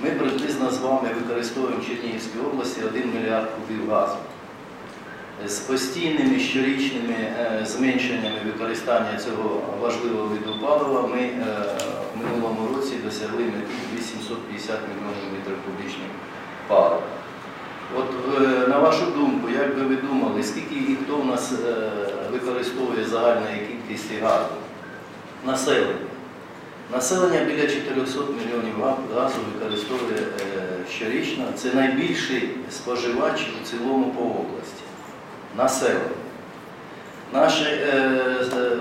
Ми приблизно з вами використовуємо в Чернігівській області 1 мільярд кубів газу. З постійними щорічними е, зменшеннями використання цього важливого виду палива ми е, в минулому році досягли мети 850 мільйонів метрів кубічних палива. От е, на вашу думку, як би ви думали, скільки і хто в нас використовує загальної кількості газу? Населення. Населення біля 400 мільйонів газу використовує е, щорічно. Це найбільший споживач у цілому по області. Населення. Наші е, з-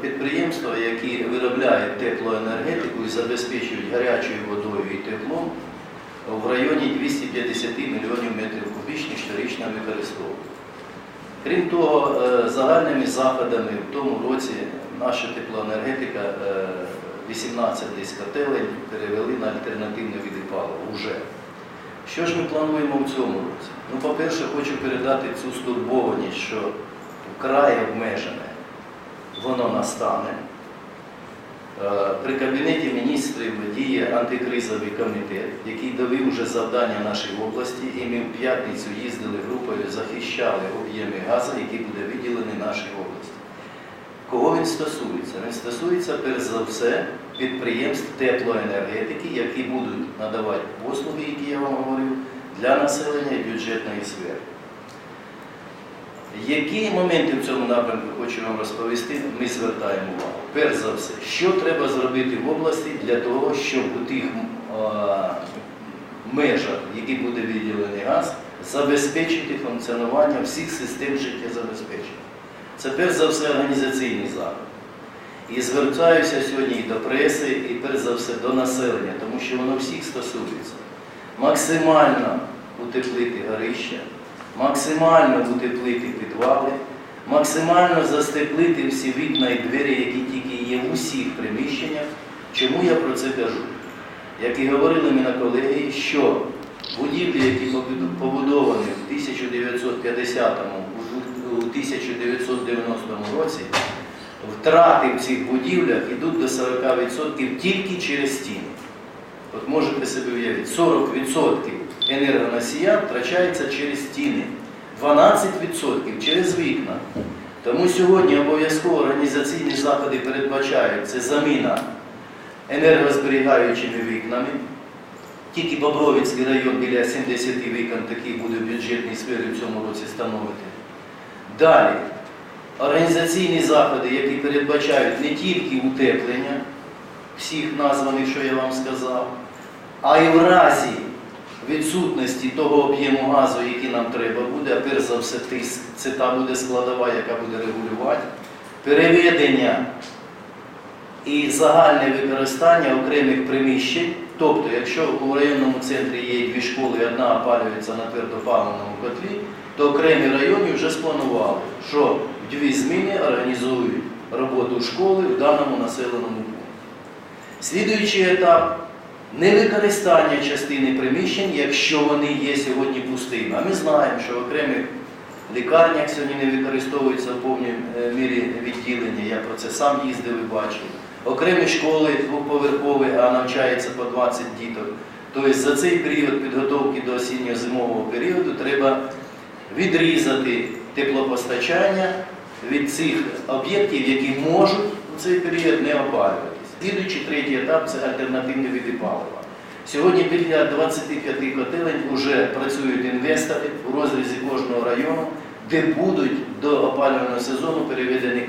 підприємства, які виробляють теплоенергетику і забезпечують гарячою водою і теплом, в районі 250 мільйонів метрів кубічних щорічно використовують. Крім того, е, загальними заходами в тому році наша теплоенергетика е, 18 десь котелень перевели на альтернативні види палива вже. Що ж ми плануємо в цьому році? Ну, по-перше, хочу передати цю стурбованість, що вкрай обмежене воно настане. Е, При Кабінеті міністрів діє антикризовий комітет, який довів вже завдання нашій області, і ми в п'ятницю їздили групою, захищали об'єми газу, який буде виділений нашій області. Кого він стосується? Він стосується перш за все підприємств теплоенергетики, які будуть надавати послуги, які я вам говорив, для населення і бюджетної сфери. Які моменти в цьому напрямку хочу вам розповісти, ми звертаємо увагу. Перш за все, що треба зробити в області для того, щоб у тих а, межах, які буде виділений газ, забезпечити функціонування всіх систем життєзабезпечення. Це перш за все організаційний заход. І звертаюся сьогодні і до преси, і перш за все до населення, тому що воно всіх стосується. Максимально утеплити горища, максимально утеплити підвали, максимально застеплити всі вікна і двері, які тільки є в усіх приміщеннях. Чому я про це кажу? Як і говорили ми на колегії, що будівлі, які побудовані в 1950-му, у 1990 році, втрати в цих будівлях йдуть до 40% тільки через стіни. От можете собі уявити, 40% енергоносія втрачається через стіни, 12% через вікна. Тому сьогодні обов'язково організаційні заходи передбачають це заміна енергозберігаючими вікнами. Тільки Бобровицький район біля 70 вікон такий буде в бюджетній сфері в цьому році становити. Далі, організаційні заходи, які передбачають не тільки утеплення всіх названих, що я вам сказав, а й в разі відсутності того об'єму газу, який нам треба буде, а перш за все тиск, це та буде складова, яка буде регулювати, переведення і загальне використання окремих приміщень. Тобто, якщо у районному центрі є дві школи, і одна опалюється на твердопаливному котлі, то окремі райони вже спланували, що дві зміни організують роботу школи в даному населеному пункті. Слідуючий етап невикористання частини приміщень, якщо вони є сьогодні пустими. А ми знаємо, що в окремих лікарнях сьогодні не використовуються в повній е, мірі відділення. Я про це сам їздив і бачив. Окремі школи двоповерхові, а навчається по 20 діток. Тобто за цей період підготовки до осінньо-зимового періоду треба відрізати теплопостачання від цих об'єктів, які можуть у цей період не опалюватися. Слідуючий третій етап це альтернативні види палива. Сьогодні біля 25 котелень вже працюють інвестори у розрізі кожного району, де будуть до опалювального сезону переведені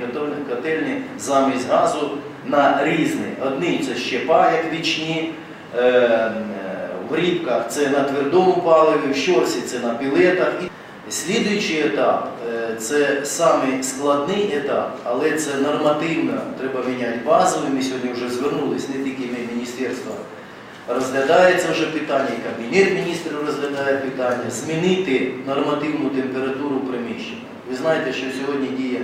котельні замість газу на різні. Одні це щепа, як вічні, е, е, в рібках це на твердому паливі, в щорсі це на пілетах. Слідуючий етап е, це самий складний етап, але це нормативно треба міняти базовий. Ми сьогодні вже звернулись, не тільки ми, міністерство. Розглядається вже питання, і Кабінет міністрів розглядає питання, змінити нормативну температуру приміщення. Ви знаєте, що сьогодні діє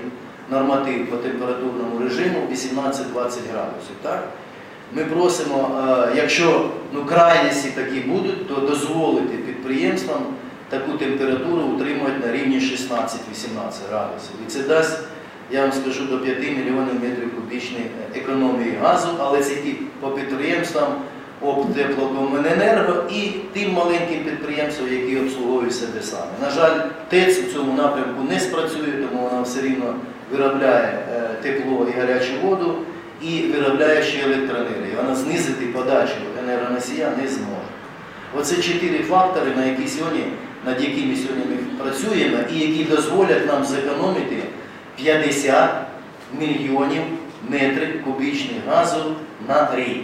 норматив по температурному режиму 18-20 градусів. Так? Ми просимо, е, якщо ну, крайності такі будуть, то дозволити підприємствам таку температуру утримувати на рівні 16-18 градусів. І це дасть, я вам скажу, до 5 мільйонів метрів кубічної економії газу, але це ті по підприємствам Обтеплокомуненерго і тим маленьким підприємствам, які обслуговують себе саме. На жаль, ТЕЦ у цьому напрямку не спрацює, тому вона все рівно виробляє е, тепло і гарячу воду і виробляє ще електроенергію. Вона знизити подачу енергоносія не зможе. Оце чотири фактори, на які сьогодні, над якими сьогодні ми працюємо і які дозволять нам зекономити 50 мільйонів метрів кубічних газу на рік.